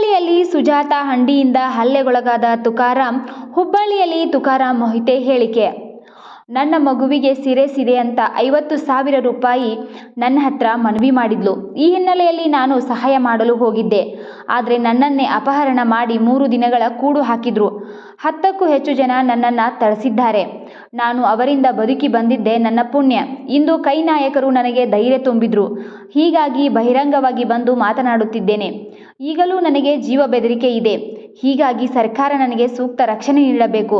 ಹುಬ್ಬಳ್ಳಿಯಲ್ಲಿ ಸುಜಾತ ಹಂಡಿಯಿಂದ ಹಲ್ಲೆಗೊಳಗಾದ ತುಕಾರಾಂ, ಹುಬ್ಬಳ್ಳಿಯಲ್ಲಿ ತುಕಾರಾಂ ಮೊಹಿತೆ ಹೇಳಿಕೆ. ನನ್ನ ಮಗುವಿಗೆ ಸಿರೆ ಅಂತ ಐವತ್ತು ಸಾವಿರ ರೂಪಾಯಿ ನನ್ನ ಹತ್ರ ಮನವಿ ಮಾಡಿದ್ಲು. ಈ ಹಿನ್ನೆಲೆಯಲ್ಲಿ ನಾನು ಸಹಾಯ ಮಾಡಲು ಹೋಗಿದ್ದೆ. ಆದರೆ ನನ್ನನ್ನೇ ಅಪಹರಣ ಮಾಡಿ ಮೂರು ದಿನಗಳ ಕೂಡು ಹಾಕಿದ್ರು. ಹತ್ತಕ್ಕೂ ಹೆಚ್ಚು ಜನ ನನ್ನನ್ನು ತಳಿಸಿದ್ದಾರೆ. ನಾನು ಅವರಿಂದ ಬದುಕಿ ಬಂದಿದ್ದೆ ನನ್ನ ಪುಣ್ಯ. ಇಂದು ಕೈ ನಾಯಕರು ನನಗೆ ಧೈರ್ಯ ತುಂಬಿದ್ರು. ಹೀಗಾಗಿ ಬಹಿರಂಗವಾಗಿ ಬಂದು ಮಾತನಾಡುತ್ತಿದ್ದೇನೆ. ಈಗಲೂ ನನಗೆ ಜೀವ ಬೆದರಿಕೆ ಇದೆ. ಹೀಗಾಗಿ ಸರ್ಕಾರ ನನಗೆ ಸೂಕ್ತ ರಕ್ಷಣೆ ನೀಡಬೇಕು.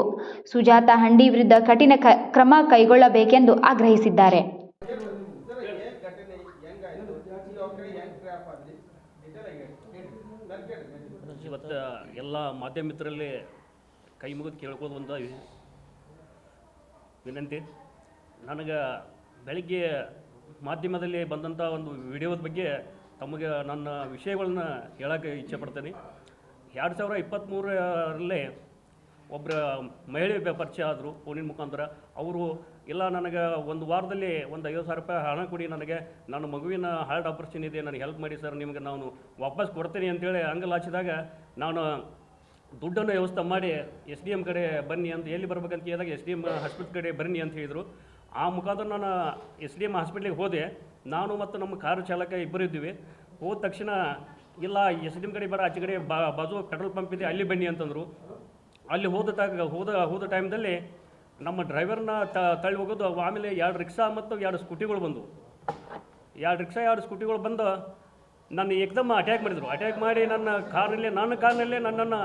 ಸುಜಾತ ಹಂಡಿ ವಿರುದ್ಧ ಕಠಿಣ ಕ್ರಮ ಕೈಗೊಳ್ಳಬೇಕೆಂದು ಆಗ್ರಹಿಸಿದ್ದಾರೆ. ಇವತ್ತು ಎಲ್ಲ ಮಾಧ್ಯಮ ಮಿತ್ರರಲ್ಲಿ ಕೈ ಮುಗಿದು ಕೇಳ್ಕೋದು ಒಂದು ವಿನಂತಿ. ನನಗೆ ಬೆಳಗ್ಗೆ ಮಾಧ್ಯಮದಲ್ಲಿ ಬಂದಂಥ ಒಂದು ವಿಡಿಯೋದ ಬಗ್ಗೆ ತಮಗೆ ನನ್ನ ವಿಷಯಗಳನ್ನ ಹೇಳೋಕ್ಕೆ ಇಚ್ಛೆ ಪಡ್ತೇನೆ. ಎರಡು ಸಾವಿರ ಇಪ್ಪತ್ತ್ಮೂರರಲ್ಲೇ ಒಬ್ಬರ ಮಹಿಳೆ ಪರಿಚಯ ಆದರು, ಫೋನಿನ ಮುಖಾಂತರ. ಅವರು, ಇಲ್ಲ, ನನಗೆ ಒಂದು ವಾರದಲ್ಲಿ ಒಂದು ಐವತ್ತು ಸಾವಿರ ರೂಪಾಯಿ ಹಣ ಕೊಡಿ, ನನಗೆ ನನ್ನ ಮಗುವಿನ ಹಾರ್ಟ್ ಆಪರೇಷನ್ ಇದೆ, ನನಗೆ ಹೆಲ್ಪ್ ಮಾಡಿ ಸರ್, ನಿಮಗೆ ನಾನು ವಾಪಸ್ ಕೊಡ್ತೀನಿ ಅಂತೇಳಿ ಅಂಗಲ್ ಹಾಚಿದಾಗ, ನಾನು ದುಡ್ಡನ್ನು ವ್ಯವಸ್ಥೆ ಮಾಡಿ ಎಸ್ ಡಿ ಎಂ ಕಡೆ ಬನ್ನಿ ಅಂತ, ಎಲ್ಲಿ ಬರ್ಬೇಕಂತ ಕೇಳಿದಾಗ ಎಸ್ ಡಿ ಎಂ ಹಾಸ್ಪಿಟ್ಲ್ ಕಡೆ ಬನ್ನಿ ಅಂತ ಹೇಳಿದರು. ಆ ಮುಖಾಂತರ ನಾನು ಎಸ್ ಡಿ ಎಂ ಹಾಸ್ಪಿಟ್ಲಿಗೆ ಹೋದೆ. ನಾನು ಮತ್ತು ನಮ್ಮ ಕಾರು ಚಾಲಕ ಇಬ್ಬರು ಇದ್ದೀವಿ. ಹೋದ ತಕ್ಷಣ, ಇಲ್ಲ ಎಸ್ ಡಿ ಕಡೆ ಬರೋ ಆಚೆ ಕಡೆ ಬಾ, ಬಾಜು ಪೆಟ್ರೋಲ್ ಪಂಪ್ ಇದೆ, ಅಲ್ಲಿ ಬನ್ನಿ ಅಂತಂದರು. ಅಲ್ಲಿ ಹೋದ ತಾಗ ಹೋದ ಹೋದ ಟೈಮ್ದಲ್ಲಿ ನಮ್ಮ ಡ್ರೈವರ್ನ ತಳ್ಳಿ ಹೋಗೋದು, ಆಮೇಲೆ ಎರಡು ರಿಕ್ಷಾ ಮತ್ತು ಎರಡು ಸ್ಕೂಟಿಗಳು ಬಂದವು. ಎರಡು ರಿಕ್ಷಾ, ಎರಡು ಸ್ಕೂಟಿಗಳು ಬಂದು ನನ್ನ ಏಕ್ದಮ್ಮ ಅಟ್ಯಾಕ್ ಮಾಡಿದರು. ಅಟ್ಯಾಕ್ ಮಾಡಿ ನನ್ನ ಕಾರ್ನಲ್ಲೇ ನನ್ನ ಕಾರ್ನಲ್ಲೇ ನನ್ನನ್ನು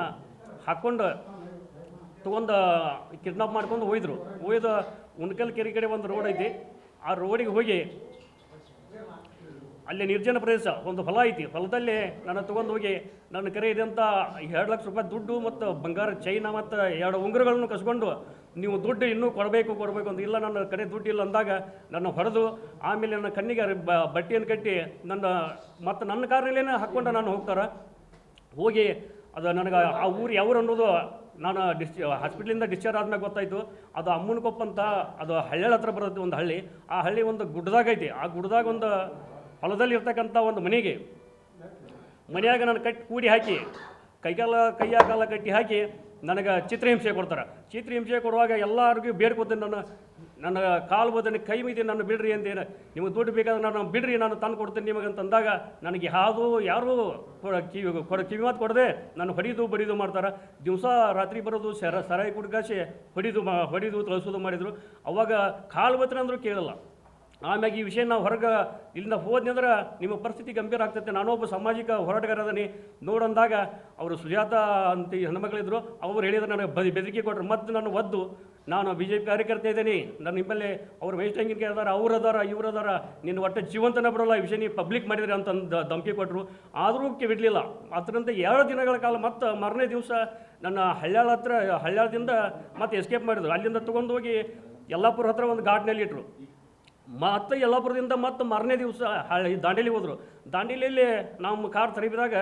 ಹಾಕ್ಕೊಂಡು ತೊಗೊಂಡು ಕಿಡ್ನಾಪ್ ಮಾಡ್ಕೊಂಡು ಹೋಯ್ದರು. ಹೋಯ್ದು, ಉಣ್ಕಲ್ ಕೆರೆ ಕಡೆ ಒಂದು ರೋಡ್ ಐತಿ. ಆ ರೋಡಿಗೆ ಹೋಗಿ ಅಲ್ಲಿ ನಿರ್ಜನ ಪ್ರದೇಶ, ಒಂದು ಹೊಲ ಐತಿ. ಹೊಲದಲ್ಲಿ ನಾನು ತೊಗೊಂಡು ಹೋಗಿ ನನ್ನ ಕರೆ ಇದೆ ಎರಡು ಲಕ್ಷ ರೂಪಾಯಿ ದುಡ್ಡು ಮತ್ತು ಬಂಗಾರ ಚೈನ ಮತ್ತು ಎರಡು ಉಂಗುರಗಳನ್ನು ಕಸ್ಕೊಂಡು ನೀವು ದುಡ್ಡು ಇನ್ನೂ ಕೊಡಬೇಕು ಕೊಡಬೇಕು ಅಂತ ಇಲ್ಲ, ನನ್ನ ಕಡೆ ದುಡ್ಡು ಇಲ್ಲ ಅಂದಾಗ ನನ್ನ ಹೊಡೆದು ಆಮೇಲೆ ನನ್ನ ಕಣ್ಣಿಗೆ ಬಟ್ಟೆಯನ್ನು ಕಟ್ಟಿ ನನ್ನ ಮತ್ತು ನನ್ನ ಕಾರ್ನಲ್ಲೇ ಹಾಕ್ಕೊಂಡು ನಾನು ಹೋಗ್ತಾರೆ. ಹೋಗಿ ಅದು ನನಗೆ ಆ ಊರು ಯಾವ್ರು ಅನ್ನೋದು ನಾನು ಡಿಸ್ ಹಾಸ್ಪಿಟ್ಲಿಂದ ಡಿಸ್ಚಾರ್ಜ್ ಆದ್ಮೇಲೆ ಗೊತ್ತಾಯಿತು. ಅದು ಅಮ್ಮನಕೊಪ್ಪ ಅಂತ ಅದು ಹಳ್ಳಿ ಹತ್ರ ಬರುತ್ತೆ ಒಂದು ಹಳ್ಳಿ. ಆ ಹಳ್ಳಿ ಒಂದು ಗುಡ್ಡದಾಗ ಐತಿ. ಆ ಗುಡ್ಡದಾಗ ಒಂದು ಹೊಲದಲ್ಲಿ ಇರ್ತಕ್ಕಂಥ ಒಂದು ಮನೆಗೆ, ಮನೆಯಾಗ ನಾನು ಕಟ್ಟಿ ಕೂಡಿ ಹಾಕಿ ಕೈಕಾಲ ಕೈಯ ಕಾಲ ಕಟ್ಟಿ ಹಾಕಿ ನನಗೆ ಚಿತ್ರಹಿಂಸೆ ಕೊಡ್ತಾರೆ. ಚಿತ್ರಹಿಂಸೆ ಕೊಡುವಾಗ ಎಲ್ಲರಿಗೂ ಬೇಡ್ಕೊತೀನಿ ನಾನು ನನ್ನ ಕಾಲು ಬದನೆ ಕೈ ಮೀದಿ ನನ್ನ ಬಿಡ್ರಿ ಅಂತೇನು ನಿಮಗೆ ದುಡ್ಡು ಬೇಕಾದ್ರೆ ನಾನು ಬಿಡ್ರಿ, ನಾನು ತಂದು ಕೊಡ್ತೀನಿ ನಿಮಗೆ ಅಂತಂದಾಗ ನನಗೆ ಯಾವುದು, ಯಾರೂ ಕಿವಿ, ಕೊಡ ಕಿವಿ ಮಾತು ಕೊಡದೆ ನಾನು ಹೊಡಿದು ಬಡಿದು ಮಾಡ್ತಾರೆ. ದಿವಸ ರಾತ್ರಿ ಬರೋದು ಸರ, ಸರಾಯಿ ಕುಡ್ಕಾಸಿ ಹೊಡಿದು ಮಾ, ಹೊಡಿದು ತಳಿಸೋದು ಮಾಡಿದರು. ಅವಾಗ ಕಾಲು ಬತ್ತನ ಅಂದರೂ ಕೇಳಲ್ಲ. ಆಮ್ಯಾಗ ಈ ವಿಷಯ ನಾವು ಹೊರಗೆ ಇಲ್ಲಿಂದ ಹೋದ್ನಿ ಅಂದ್ರೆ ನಿಮ್ಮ ಪರಿಸ್ಥಿತಿ ಗಂಭೀರ ಆಗ್ತೈತೆ. ನಾನೊಬ್ಬ ಸಾಮಾಜಿಕ ಹೋರಾಟಗಾರ ಅದನಿ ನೋಡಂದಾಗ ಅವರು ಸುಜಾತ ಅಂತ ಈ ಹೆಣ್ಮಕ್ಳಿದ್ರು ಅವರು ಹೇಳಿದ್ರು ನನಗೆ ಬದಿ, ಬೆದರಿಕೆ ಕೊಟ್ಟರು ಮತ್ತು ನಾನು ಒದ್ದು, ನಾನು ಬಿ ಜೆ ಪಿ ಕಾರ್ಯಕರ್ತ ಇದ್ದೀನಿ. ನನ್ನ ನಿಮ್ಮಲ್ಲಿ ಅವ್ರು ವೇಸ್ಟ್ ಹಂಗಿನ ಅದಾರ, ಅವ್ರು ಅದಾರ, ಇವ್ರು ಅದಾರ. ನಿನ್ನ ಒಟ್ಟು ಜೀವಂತನ ಬಿಡೋಲ್ಲ, ಈ ವಿಷಯ ನೀವು ಪಬ್ಲಿಕ್ ಮಾಡಿದ್ರಿ ಅಂತ ಧಮಕಿ ಕೊಟ್ಟರು ಆದರೂ ಬಿಡಲಿಲ್ಲ. ಅದರಂತೆ ಎರಡು ದಿನಗಳ ಕಾಲ ಮತ್ತು ಮಾರನೇ ದಿವಸ ನನ್ನ ಹಳ್ಳಾಳ ಹತ್ರ ಹಳ್ಳಾಳದಿಂದ ಮತ್ತೆ ಎಸ್ಕೇಪ್ ಮಾಡಿದ್ರು. ಅಲ್ಲಿಂದ ತೊಗೊಂಡು ಹೋಗಿ ಯಲ್ಲಾಪುರ ಹತ್ರ ಒಂದು ಘಾಟ್ನಲ್ಲಿ ಇಟ್ಟರು ಮತ್ತೆ ಯಲ್ಲಾಪುರದಿಂದ ಮತ್ತೆ ಮಾರನೇ ದಿವಸ ದಾಂಡೇಲಿ ಹೋದರು. ದಾಂಡೇಲಿಯಲ್ಲಿ ನಮ್ಮ ಕಾರ್ ತರಿಬಿದಾಗ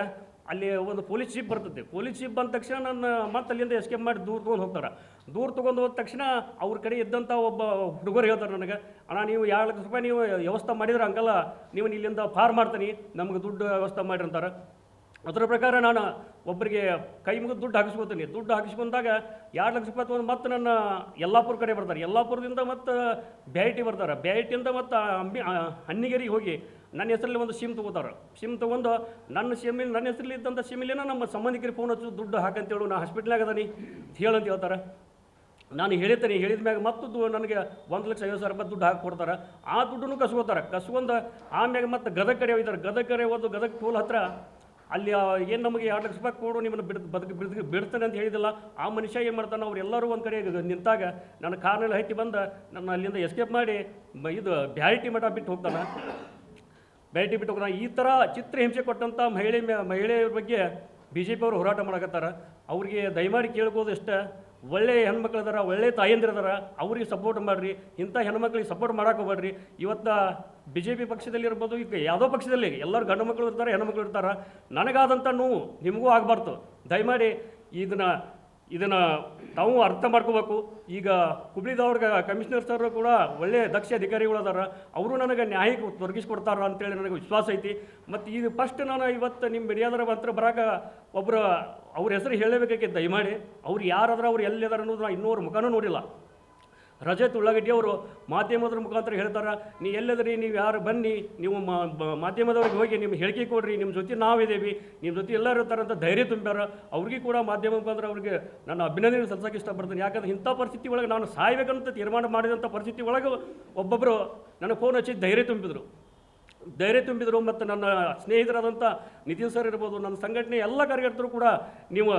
ಅಲ್ಲಿ ಒಂದು ಪೊಲೀಸ್ ಜೀಪ್ ಬರ್ತದೆ. ಪೊಲೀಸ್ ಜೀಪ್ ಬಂದ ತಕ್ಷಣ ನನ್ನ ಮತ್ತೆ ಅಲ್ಲಿಂದ ಎಸ್ಕೇಪ್ ಮಾಡಿ ದೂರ ತೊಗೊಂಡು ಹೋಗ್ತಾರೆ. ದೂರ ತೊಗೊಂಡು ಹೋದ ತಕ್ಷಣ ಅವ್ರ ಕಡೆ ಇದ್ದಂಥ ಒಬ್ಬ ಹುಡುಗರು ಹೇಳ್ತಾರೆ ನನಗೆ, ಅಣ್ಣ, ನೀವು ಎರಡು ಲಕ್ಷ ರೂಪಾಯಿ ನೀವು ವ್ಯವಸ್ಥೆ ಮಾಡಿದ್ರೆ ಹಂಗಲ್ಲ. ನೀವು ಇಲ್ಲಿಂದ ಫಾರ್ ಮಾಡ್ತೀನಿ. ನಮ್ಗೆ ದುಡ್ಡು ವ್ಯವಸ್ಥೆ ಮಾಡಿರಿ ಅಂತಾರೆ. ಅದರ ಪ್ರಕಾರ ನಾನು ಒಬ್ಬರಿಗೆ ಕೈ ಮುಗಿದು ದುಡ್ಡು ಹಾಕಿಸ್ಕೊತೀನಿ. ದುಡ್ಡು ಹಾಕಿಸ್ಕೊಂಡಾಗ ಎರಡು ಲಕ್ಷ ರೂಪಾಯಿ ತೊಗೊಂಡು ಮತ್ತೆ ನನ್ನ ಯಲ್ಲಾಪುರ ಕಡೆ ಬರ್ತಾರೆ. ಯಲ್ಲಾಪುರದಿಂದ ಮತ್ತು ಬ್ಯಾಟಿ ಬರ್ತಾರೆ. ಬ್ಯಾಟಿಯಿಂದ ಮತ್ತು ಅಂಬಿ ಹನ್ನಿಗೆರಿಗೆ ಹೋಗಿ ನನ್ನ ಹೆಸರಲ್ಲಿ ಒಂದು ಸಿಮ್ ತೊಗೋತಾರೆ. ಸಿಮ್ ತೊಗೊಂಡು ನನ್ನ ಸಿಮ್ಮಿಲ್, ನನ್ನ ಹೆಸರಲ್ಲಿ ಇದ್ದಂಥ ಸಿಮ್ಮಿಲೇನ ನಮ್ಮ ಸಂಬಂಧಿಕರಿಗೆ ಫೋನ್ ಹಚ್ಚು ದುಡ್ಡು ಹಾಕಂತೇಳು ನಾ ಹಾಸ್ಪಿಟ್ಲಾಗ ಅದನಿ. ಹೇಳಂತ ಹೇಳ್ತಾರೆ. ನಾನು ಹೇಳಿತೇನೆ ಹೇಳಿದ ಮ್ಯಾಗ ಮತ್ತು ನನಗೆ ಒಂದು ಲಕ್ಷ ಐವತ್ತು ಸಾವಿರ ರೂಪಾಯಿ ದುಡ್ಡು ಹಾಕಿ ಕೊಡ್ತಾರೆ. ಆ ದುಡ್ಡನ್ನು ಕಸ್ಕೊತಾರೆ. ಕಸ್ಕೊಂಡು ಆಮ್ಯಾಗ ಮತ್ತು ಗದಗ ಕಡೆ ಹೋಯ್ತಾರೆ ಗದಗ ಕಡೆ ಒಂದು ಗದಗ ಟೋಲ್ ಹತ್ರ ಅಲ್ಲಿ ಏನು ನಮಗೆ ಎರಡು ಲಕ್ಷ ರೂಪಾಯಿ ಕೊಡು, ನಿಮ್ಮನ್ನು ಬಿಡ್, ಬದುಕು ಬಿಡ್ ಬಿಡ್ತಾನೆ ಅಂತ ಹೇಳಿದಿಲ್ಲ ಆ ಮನುಷ್ಯ ಏನು ಮಾಡ್ತಾನೆ ಅವರೆಲ್ಲರೂ ಒಂದು ಕಡೆ ನಿಂತಾಗ ನನ್ನ ಕಾರ್ನಲ್ಲಿ ಹತ್ತಿ ಬಂದು, ನನ್ನ ಅಲ್ಲಿಂದ ಎಸ್ಕೇಪ್ ಮಾಡಿ ಇದು ಬ್ಯಾರಿಟಿ ಮಠ ಬಿಟ್ಟು ಹೋಗ್ತಾನೆ. ಬ್ಯಾರಿಟಿ ಬಿಟ್ಟು ಹೋಗ್ತಾನೆ. ಈ ಥರ ಚಿತ್ರಹಿಂಸೆ ಕೊಟ್ಟಂಥ ಮಹಿಳೆ ಮಹಿಳೆಯರ ಬಗ್ಗೆ ಬಿ ಜೆ ಪಿ ಅವರು ಹೋರಾಟ ಮಾಡಕತ್ತಾರ. ಅವ್ರಿಗೆ ದಯಮಾಡಿ ಕೇಳ್ಬೋದು ಇಷ್ಟೇ. ಒಳ್ಳೆ ಹೆಣ್ಮಕ್ಳು ಅದಾರ, ಒಳ್ಳೆ ತಾಯಂದಿರು ಅದಾರ, ಅವ್ರಿಗೆ ಸಪೋರ್ಟ್ ಮಾಡಿರಿ. ಇಂಥ ಹೆಣ್ಮಕ್ಳಿಗೆ ಸಪೋರ್ಟ್ ಮಾಡಕ್ಕೆ ಹೋಗ್ಬೇಡ್ರಿ. ಇವತ್ತು ಬಿ ಜೆ ಪಿ ಪಕ್ಷದಲ್ಲಿ ಇರ್ಬೋದು, ಈಗ ಯಾವುದೋ ಪಕ್ಷದಲ್ಲಿ ಎಲ್ಲರೂ ಗಂಡು ಮಕ್ಕಳು ಇರ್ತಾರೆ ಹೆಣ್ಮಕ್ಳು ಇರ್ತಾರೆ. ನನಗಾದಂಥ ನೋವು ನಿಮಗೂ ಆಗಬಾರ್ದು. ದಯಮಾಡಿ ಇದನ್ನು ಇದನ್ನು ತಾವು ಅರ್ಥ ಮಾಡ್ಕೋಬೇಕು. ಈಗ ಹುಬ್ಳಿದವ್ರಿಗೆ ಕಮಿಷನರ್ ಸರ್ ಕೂಡ ಒಳ್ಳೆ ದಕ್ಷ ಅಧಿಕಾರಿಗಳು ಅದಾರ. ಅವರು ನನಗೆ ನ್ಯಾಯಕ್ಕೆ ತೊಡಗಿಸ್ಕೊಡ್ತಾರ ಅಂತೇಳಿ ನನಗೆ ವಿಶ್ವಾಸ ಐತಿ. ಮತ್ತು ಇದು ಫಸ್ಟ್ ನಾನು ಇವತ್ತು ನಿಮ್ಮ ಮೀಡಿಯಾದರ ಹತ್ರ ಬರಾಕ ಒಬ್ಬರು ಅವ್ರ ಹೆಸರು ಹೇಳಬೇಕಾಗಿ ದಯಮಾಡಿ. ಅವ್ರು ಯಾರಾದ್ರೆ ಅವ್ರು ಎಲ್ಲಿದಾರ ಅನ್ನೋದು ನಾನು ಇನ್ನೂರು ಮುಖನೂ ನೋಡಿಲ್ಲ. ರಜತ್ ಉಳ್ಳಾಗಡ್ಡಿ ಅವರು ಮಾಧ್ಯಮದ ಮುಖಾಂತರ ಹೇಳ್ತಾರೆ, ನೀ ಎಲ್ಲದ್ರಿ, ನೀವು ಯಾರು ಬನ್ನಿ, ನೀವು ಮಾಧ್ಯಮದವ್ರಿಗೆ ಹೋಗಿ ನಿಮ್ಮ ಹೇಳಿಕೆ ಕೊಡ್ರಿ ನಿಮ್ಮ ಜೊತೆ ನಾವಿದ್ದೀವಿ ನಿಮ್ಮ ಜೊತೆ ಎಲ್ಲರೂ ಇರ್ತಾರೆ ಅಂತ ಧೈರ್ಯ ತುಂಬ್ಯಾರ. ಅವ್ರಿಗೆ ಕೂಡ ಮಾಧ್ಯಮ ಮುಖಾಂತರ ಅವ್ರಿಗೆ ನನ್ನ ಅಭಿನಂದನೆ ಸಲ್ಲಿಸೋಕೆ ಇಷ್ಟಪಡ್ತೀನಿ. ಯಾಕಂದ್ರೆ ಇಂಥ ಪರಿಸ್ಥಿತಿ ಒಳಗೆ ನಾನು ಸಾಯ್ಬೇಕಂತ ತೀರ್ಮಾನ ಮಾಡಿದಂಥ ಪರಿಸ್ಥಿತಿ ಒಳಗೆ ಒಬ್ಬೊಬ್ಬರು ನನಗೆ ಫೋನ್ ಹಚ್ಚಿ ಧೈರ್ಯ ತುಂಬಿದರು. ಧೈರ್ಯ ತುಂಬಿದರು ಮತ್ತು ನನ್ನ ಸ್ನೇಹಿತರಾದಂಥ ನಿತಿನ್ ಸರ್ ಇರ್ಬೋದು, ನನ್ನ ಸಂಘಟನೆ ಎಲ್ಲ ಕಾರ್ಯಕರ್ತರು ಕೂಡ ನೀವು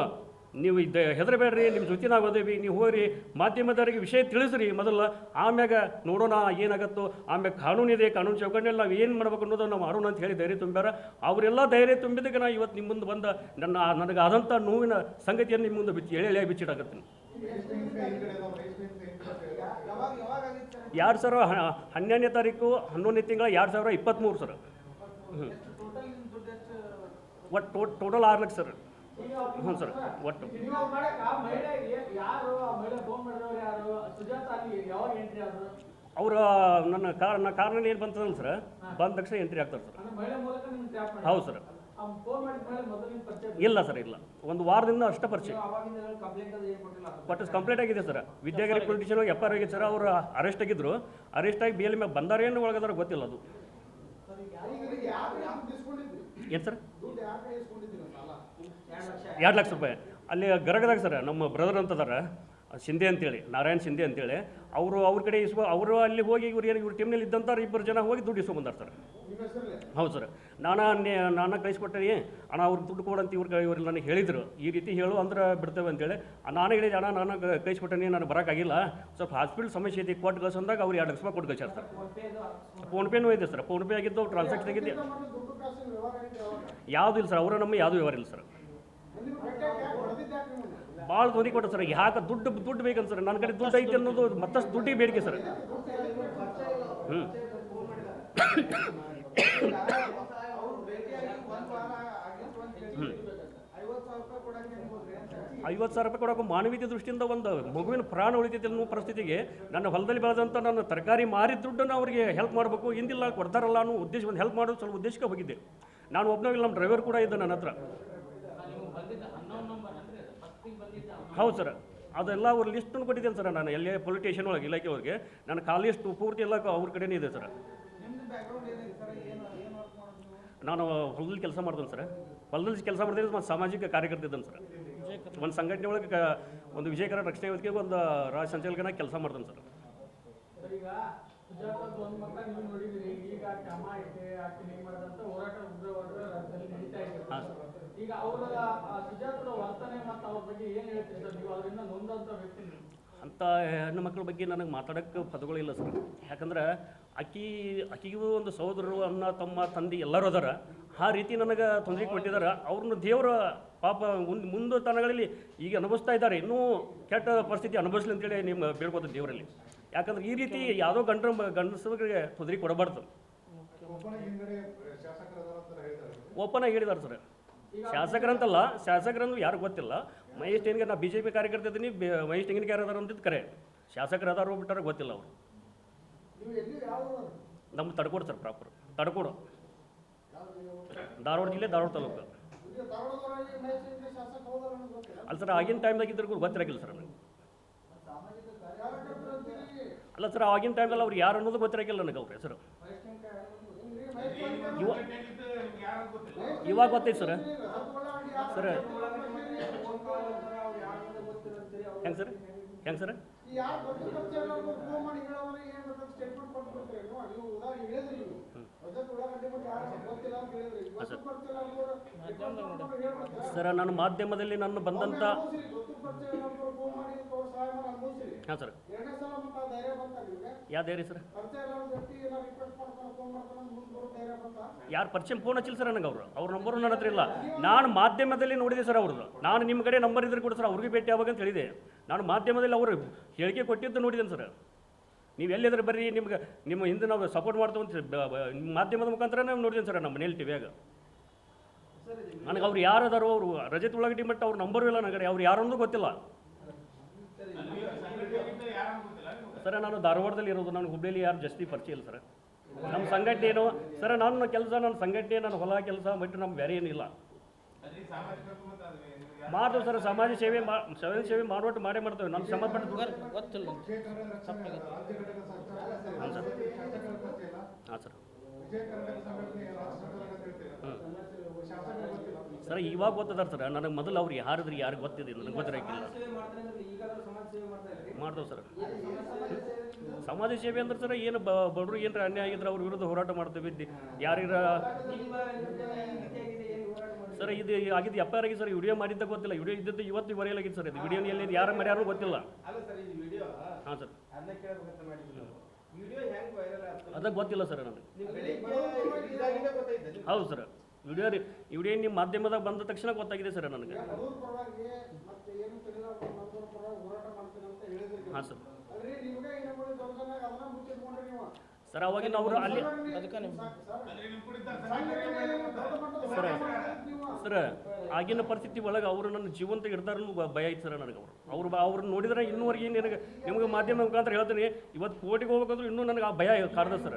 ನೀವು ಇದ್ದ ಹೆದರಬೇಡ್ರಿ, ನಿಮ್ಮ ಜೊತೆ ನಾವು ನೀವು ಹೋಗ್ರಿ. ಮಾಧ್ಯಮದವರಿಗೆ ವಿಷಯ ತಿಳಿಸ್ರಿ. ಮೊದಲು ಆಮ್ಯಾಗ ನೋಡೋಣ ಏನಾಗತ್ತೋ, ಆಮ್ಯಾಗ ಕಾನೂನು ಇದೆ, ಕಾನೂನು ಚೌಕಟ್ಟಿನಲ್ಲಿ ನಾವು ಏನು ಮಾಡ್ಬೇಕು ಅನ್ನೋದು ನಾವು ಮಾಡೋಣ ಅಂತ ಹೇಳಿ ಧೈರ್ಯ ತುಂಬ್ಯಾರ. ಅವರೆಲ್ಲ ಧೈರ್ಯ ತುಂಬಿದ್ದಕ್ಕೆ ನಾನು ಇವತ್ತು ನಿಮ್ಮ ಮುಂದೆ ಬಂದ, ನನ್ನ ನನಗೆ ಆದಂಥ ನೋವಿನ ಸಂಗತಿಯನ್ನು ನಿಮ್ಮ ಮುಂದೆ ಬಿಚ್ಚಿ ಎಳೆ ಎಳೆ ಬಿಚ್ಚಿಡಕತ್ತೀನಿ. ಎರಡು ಸಾವಿರ ಹನ್ನೆರಡನೇ ತಾರೀಕು, ಹನ್ನೊಂದನೇ ತಿಂಗಳ ಎರಡು ಸಾವಿರ? ಇಪ್ಪತ್ತ್ಮೂರು ಸರ್. ಹ್ಞೂ ಒಟ್ಟು ಟೋಟಲ್ ಆರು ಲಕ್ಷ ಸರ್. ಹ್ಞೂ ಸರ್ ಒಟ್ಟು. ಅವರು ನನ್ನ ಕಾರ್ ನನ್ನ ಕಾರ್ನಲ್ಲಿ ಏನು ಬಂತದಲ್ಲ ಸರ್ ಬಂದ ತಕ್ಷಣ ಎಂಟ್ರಿ ಆಗ್ತಾರೆ ಸರ್. ಹೌದು ಸರ್. ಇಲ್ಲ ಸರ್ ಇಲ್ಲ. ಒಂದು ವಾರದಿಂದ ಅಷ್ಟೇ ಪರಿಚಯ. ಬಟ್ ಕಂಪ್ಲೇಂಟ್ ಆಗಿದೆ sir. Vidyagiri politician F R ಆಗಿದೆ ಸರ್ ಅವರು ಅರೆಸ್ಟ್ ಆಗಿದ್ರು. ಅರೆಸ್ಟ್ ಆಗಿ ಬೇಲ್ ಮೇಲೆ ಬಂದಾರೇನು ಒಳಗದಾರ ಗೊತ್ತಿಲ್ಲ ಅದು. ಏನು ಸರ್? ಎರಡು ಲಕ್ಷ ರೂಪಾಯಿ. ಅಲ್ಲಿ ಗರಗದಾಗ ಸರ್, ನಮ್ಮ ಬ್ರದರ್ ಅಂತದಾರ ಶಿಂದೆ ಅಂತೇಳಿ, ನಾರಾಯಣ್ ಶಿಂದೆ ಅಂತೇಳಿ, ಅವರು ಅವ್ರ ಕಡೆ ಇಸ್ಕೊ, ಅವರು ಅಲ್ಲಿ ಹೋಗಿ ಇವ್ರು ಏನು, ಇವ್ರ ಟೀಮ್ನಲ್ಲಿ ಇದ್ದಂಥ ಇಬ್ಬರು ಜನ ಹೋಗಿ ದುಡ್ಡು ಇಸ್ಕೊಂಬಂದಾರೆ ಸರ್. ಹೌದು ಸರ್. ನಾನು ನಾನು ಕಳಿಸ್ಕೊಟ್ಟೆ ಅಣ್ಣ, ಅವ್ರಿಗೆ ದುಡ್ಡು ಕೊಡಂತ ಇವ್ರ ಕೈ ಇವ್ರು ನನಗೆ ಹೇಳಿದರು. ಈ ರೀತಿ ಹೇಳು ಅಂದ್ರೆ ಬಿಡ್ತೇವೆ ಅಂತೇಳಿ. ನಾನು ಹೇಳಿದೆ, ಅಣ್ಣ, ನಾನು ಕಳಿಸ್ಕೊಟ್ಟೆ ನಾನು ಬರೋಕ್ಕಾಗಿಲ್ಲ ಸ್ವಲ್ಪ ಹಾಸ್ಪಿಟಲ್ ಸಮಸ್ಯೆ ಐತಿ ಕೊಟ್ಟು ಕಳ್ಸಂದಾಗ ಅವ್ರು ಎರಡು ಲಕ್ಷ ರೂಪಾಯಿ ಕೊಟ್ಟು ಕಳ್ಸ್ಯಾರ ಸರ್. ಫೋನ್ಪೇನೂ ಇದೆ ಸರ್. ಫೋನ್ಪೇ ಆಗಿದ್ದು ಟ್ರಾನ್ಸಾಕ್ಷನ್ ಆಗಿದ್ದೆ ಯಾವುದೂ ಇಲ್ಲ ಸರ್, ಅವರ ನಮ್ಮ ಯಾವುದೂ ವ್ಯವಹಾರ ಇಲ್ಲ ಸರ್. ಭಾಳ ಗೋದಿ ಕೊಟ್ಟ ಸರ್ ಯಾಕೆ ದುಡ್ಡು ದುಡ್ಡು ಬೇಕಂತ ಸರ್ ನನ್ನ ಕಡೆ ದುಡ್ಡು ಐತೆ ಅನ್ನೋದು ಮತ್ತಷ್ಟು ದುಡ್ಡಿಗೆ ಬೇಡಿಕೆ ಸರ್. ಹ್ಞೂ ಐವತ್ತು ಸಾವಿರ ರೂಪಾಯಿ ಕೊಡೋಕೆ ಮಾನವೀಯ ದೃಷ್ಟಿಯಿಂದ ಒಂದು ಮಗುವಿನ ಪ್ರಾಣ ಉಳಿತೈತೆ ಅನ್ನೋ ಪರಿಸ್ಥಿತಿಗೆ ನನ್ನ ಹೊಲದಲ್ಲಿ ಬೆಳೆದಂಥ ನನ್ನ ತರಕಾರಿ ಮಾರಿದ ದುಡ್ಡನ್ನು ಅವರಿಗೆ ಹೆಲ್ಪ್ ಮಾಡಬೇಕು, ಹಿಂದಿಲ್ಲ, ಕೊಡ್ತಾರಲ್ಲ ಅನ್ನೋ ಉದ್ದೇಶ ಒಂದು ಹೆಲ್ಪ್ ಮಾಡೋದು ಸ್ವಲ್ಪ ಉದ್ದೇಶಕ್ಕೆ ಹೋಗಿದ್ದೆ. ನಾನು ಒಬ್ಬನಾಗಿಲ್ಲ ನಮ್ಮ ಡ್ರೈವರ್ ಕೂಡ ಇದ್ದ ನನ್ನ ಹತ್ರ. ಹೌದು ಸರ್. ಅದೆಲ್ಲ ಅವ್ರ ಲಿಸ್ಟನ್ನು ಕೊಟ್ಟಿದ್ದೇನೆ ಸರ್ ನಾನು ಎಲ್ಲೇ ಪೊಲಿಟಿಷಿಯನ್ ಒಳಗೆ ಇಲಾಖೆ ಅವ್ರಿಗೆ ನನ್ನ ಖಾಲಿ ಎಷ್ಟು ಪೂರ್ತಿ ಎಲ್ಲ ಅವ್ರ ಕಡೆನೇ ಇದೆ ಸರ್. ನಾನು ಹೊಲದಲ್ಲಿ ಕೆಲಸ ಮಾಡ್ತೇನೆ ಸರ್. ಹೊಲದಲ್ಲಿ ಕೆಲಸ ಮಾಡ್ತೀನಿ ಮತ್ತು ಸಾಮಾಜಿಕ ಕಾರ್ಯಕರ್ತ ಇದ್ದೇನೆ ಸರ್. ಒಂದು ಸಂಘಟನೆ ಒಳಗೆ ಕ- ಒಂದು ವಿಜಯಕರ ರಕ್ಷಣೆ ವೇದಿಕೆಗೆ ಒಂದು ರಾಜ ಸಂಚಾಲಕನ ಕೆಲಸ ಮಾಡ್ತೇನೆ ಸರ್. ಸರ್ ಹಾಂ ಇದೆ ಈಗ ಅವರ ಸುಜಾತರ ವರ್ತನೆ ಮತ್ತು ಅವ್ರ ಬಗ್ಗೆ ಏನು ಹೇಳ್ತೀರಿ ಸರ್? ನೀವು ಅದರಿಂದ ನೊಂದಂತ ವ್ಯಕ್ತಿ ಅಂತ ಅಂಥ ಹೆಣ್ಣು ಮಕ್ಕಳ ಬಗ್ಗೆ ನನಗೆ ಮಾತಾಡೋಕ್ಕೆ ಪದಗಳಿಲ್ಲ ಸರ್. ಯಾಕಂದ್ರೆ ಅಕ್ಕಿ ಅಕ್ಕಿಗೂ ಒಂದು ಸಹೋದರರು ಅಣ್ಣ ತಮ್ಮ ತಂದೆ ಎಲ್ಲರೂ ಅದಾರ. ಆ ರೀತಿ ನನಗೆ ತೊಂದರೆ ಕೊಟ್ಟಿದ್ದಾರೆ. ಅವ್ರನ್ನ ದೇವರ ಪಾಪ ಮುಂದೆ ಮುಂದೆ ತನಗಳಲ್ಲಿ ಈಗ ಅನುಭವಿಸ್ತಾ ಇದ್ದಾರೆ. ಇನ್ನೂ ಕೆಟ್ಟ ಪರಿಸ್ಥಿತಿ ಅನುಭವಿಸ್ಲಿ ಅಂತೇಳಿ ನಿಮ್ಮ ಬೇಡ್ಬೋದು ದೇವರಲ್ಲಿ. ಯಾಕಂದ್ರೆ ಈ ರೀತಿ ಯಾವುದೋ ಗಂಡ್ರ ಗಂಡಸರಿಗೆ ತೊಂದರೆ ಕೊಡಬಾರ್ದು. ಓಪನ್ ಆಗಿ ಹೇಳಿದಾರೆ ಸರ್. ಶಾಸಕರಂತಲ್ಲ ಶಾಸಕರಂದು ಯಾರು ಗೊತ್ತಿಲ್ಲ. ಮಹೇಶ್ ಟೆಂಗಿನ ನಾ ಬಿ ಜೆ ಪಿ ಕಾರ್ಯಕರ್ತ ಇದ್ದೀನಿ ಮಹೇಶ್ ಟೆಂಗಿನ ಅದಾರ ಅಂತಿದ್ದು ಕರೆ. ಶಾಸಕರು ಅದಾರು ಬಿಟ್ಟಾರ ಗೊತ್ತಿಲ್ಲ ಅವರು. ನಮ್ಗೆ ತಡ್ಕೊಡು ಸರ್ ಪ್ರಾಪರ್ ತಡ್ಕೊಡು. ಧಾರವಾಡ ಜಿಲ್ಲೆ, ಧಾರವಾಡ ತಾಲೂಕು. ಅಲ್ಲ ಸರ್, ಆಗಿನ ಟೈಮ್ದಾಗ ಇದ್ರಿಗೂ ಗೊತ್ತಿರಕಿಲ್ಲ ಸರ್ ನನಗೆ ಅಲ್ಲ ಸರ್, ಆಗಿನ ಟೈಮ್ದಲ್ಲಿ ಅವ್ರು ಯಾರು ಅನ್ನೋದು ಗೊತ್ತಿರಕಿಲ್ಲ ನನಗೆ ಅವ್ರ ಹೆಸರು. ಇವಾಗ ಗೊತ್ತೈತೆ ಸರ್. ಸರ್. ಹೆಂಗೆ ಸರ್? ಹೆಂಗೆ ಸರ್? ಸರ್, ನಾನು ಮಾಧ್ಯಮದಲ್ಲಿ ನಾನು ಬಂದಂಥ ಹಾಂ, ಸರ್. ಯಾವ್ದೇ ರೀ ಸರ್? ಯಾರು ಪರಿಚಯ? ಫೋನ್ ಹಚ್ಚಿಲ್ಲ ಸರ್ ನನಗೆ ಅವರು. ಅವ್ರ ನಂಬರು ನನ್ನ ಹತ್ರ ಇಲ್ಲ. ನಾನು ಮಾಧ್ಯಮದಲ್ಲಿ ನೋಡಿದೆ ಸರ್ ಅವ್ರದ್ದು. ನಾನು ನಿಮ್ಮ ಕಡೆ ನಂಬರ್ ಇದ್ರೆ ಕೂಡ ಸರ್ ಅವ್ರಿಗೆ ಭೇಟಿ ಆವಾಗ ಅಂತ ಹೇಳಿದೆ. ನಾನು ಮಾಧ್ಯಮದಲ್ಲಿ ಅವರು ಹೇಳಿಕೆ ಕೊಟ್ಟಿದ್ದು ನೋಡಿದ್ದೇನೆ ಸರ್. ನೀವು ಎಲ್ಲಿದ್ರೆ ಬರ್ರಿ, ನಿಮ್ಗೆ, ನಿಮ್ಮ ಹಿಂದೆ ನಾವು ಸಪೋರ್ಟ್ ಮಾಡ್ತೀವಿ ನಿಮ್ಮ ಮಾಧ್ಯಮದ ಮುಖಾಂತರ ನಾವು ನೋಡ್ತೀನಿ ಸರ್ ನಮ್ಮ ಮನೇಲಿ ಟಿವಿಯಾಗ ನನಗೆ ಅವ್ರು ಯಾರು ಅದಾರೋ ಅವರು, ರಜತ್ ಉಳ್ಳಾಗಡ್ಡಿ ಮಟ್ಟ ಅವ್ರ ನಂಬರ್ ಇಲ್ಲ ನನಗೆ, ಅವ್ರು ಯಾರನ್ನೂ ಗೊತ್ತಿಲ್ಲ. ಸರ್, ನಾನು ಧಾರವಾಡದಲ್ಲಿ ಇರೋದು ನನಗೆ ಹುಬ್ಬಳ್ಳಿ ಯಾರು ಜಾಸ್ತಿ ಪರಿಚಯ ಇಲ್ಲ ಸರ್. ನಮ್ಮ ಸಂಘಟನೆ ಏನು, ಸರ್, ನನ್ನ ಕೆಲಸ, ನನ್ನ ಸಂಘಟನೆ, ನನ್ನ ಹೊಲ ಕೆಲಸ ಬಿಟ್ಟು ನಮ್ಗೆ ಬೇರೆ ಏನಿಲ್ಲ. ಮಾಡ್ತೇವೆ ಸರ್ ಸಮಾಜ ಸೇವೆ ಸಮಾಜ ಸೇವೆ ಮಾಡುವಟ್ಟು ಮಾಡೇ ಮಾಡ್ತೇವೆ. ನಮ್ಮ ಸಂಬಂಧಪಟ್ಟ ಗೊತ್ತಿಲ್ಲ. ಹಾಂ ಸರ್. ಹಾಂ ಸರ್. ಸರ್ ಇವಾಗ ಗೊತ್ತದಾರ ಸರ್ ನನಗೆ ಮೊದಲು ಅವ್ರು ಯಾರಿದ್ರಿ ಯಾರು ಗೊತ್ತಿದೆ ನನಗೆ ಗೊತ್ತಿರೋಕ್ಕಿಲ್ಲ ಮಾಡ್ತೇವೆ ಸರ್. ಸಮಾಜ ಸೇವೆ ಅಂದ್ರೆ ಸರ್ ಏನು ಬಡವ್ರಿಗೆ ಏನಾರ ಅನ್ಯಾಯ ಆಗಿದ್ರೆ ಅವ್ರ ವಿರುದ್ಧ ಹೋರಾಟ ಮಾಡ್ತೇವೆ. ಯಾರಿರ ಸರ್ ಇದು ಆಗಿದ್ದು ಎಫ್ ಐ ಆರ್ ಆಗಿ ಸರ್ ವಿಡಿಯೋ ಮಾಡಿದ್ದ ಗೊತ್ತಿಲ್ಲ. ವಿಡಿಯೋ ಇದ್ದಿದ್ದು ಇವತ್ತು ಬರೆಯಲಾಗಿದೆ ಸರ್ ಇದು ವಿಡಿಯೋ ಎಲ್ಲಿ ಯಾರು ಮರ್ಯಾರು ಗೊತ್ತಿಲ್ಲ. ಸರ್ ಹಾಂ ಸರ್. ಅದ ವೈರಲ್ ಗೊತ್ತಿಲ್ಲ ಸರ್ ನನಗೆ. ಹೌದು ಸರ್. ವಿಡಿಯೋ ರೀ ವಿಡಿಯೋ ನಿಮ್ಮ ಮಾಧ್ಯಮದಾಗ ಬಂದ ತಕ್ಷಣ ಗೊತ್ತಾಗಿದೆ ಸರ್ ನನಗೆ. ಹಾಂ ಪರವಾಗಿ ಸರ್ ಅವಾಗಿನ ಅವರು ಅಲ್ಲಿ ಅದಕ್ಕೆ ಸರ್ ಸರ್ ಆಗಿನ ಪರಿಸ್ಥಿತಿ ಒಳಗೆ ಅವರು ನನ್ನ ಜೀವಂತ ಇರ್ತಾರನು ಭಯ ಐತೆ ಸರ್ ನನಗೆ ಅವರು. ಅವ್ರು ಬ- ಅವ್ರನ್ನ ನೋಡಿದ್ರೆ ಇನ್ನೂವರೆಗೆ ನಿನಗೆ ನಿಮಗೆ ಮಾಧ್ಯಮ ಮುಖಾಂತರ ಹೇಳ್ತೀನಿ. ಇವತ್ತು ಕೋಟಿಗೆ ಹೋಗ್ಬೇಕಂದ್ರೆ ಇನ್ನೂ ನನಗೆ ಆ ಭಯ ಕಾರ್ದ ಸರ್.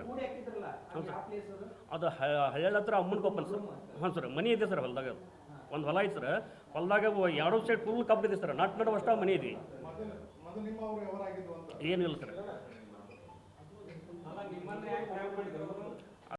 ಹ್ಞೂ ಪ್ಲೇಸ್ ಅದು? ಹಳ್ಳ ಹತ್ರ ಅಮ್ಮನ ಕೊಪ್ಪನ್ ಸರ್. ಹಾಂ ಸರ್ ಮನೆ ಇದೆ ಸರ್ ಹೊಲ್ದಾಗ ಒಂದು ಹೊಲ ಐತೆ ಸರ್. ಹೊಲದಾಗ ಎರಡು ಸೈಡ್ ಫುಲ್ ಕಬ್ಬಿದೆ ಸರ್. ನಾಟ್ ನಡುವಷ್ಟು ಮನೆ ಇದೆ. ಏನಿಲ್ಲ ಸರ್. ನಿಮ್ಮನ್ನ ಯಾಕೆ ಭಯ ಮಾಡಿದ್ರು?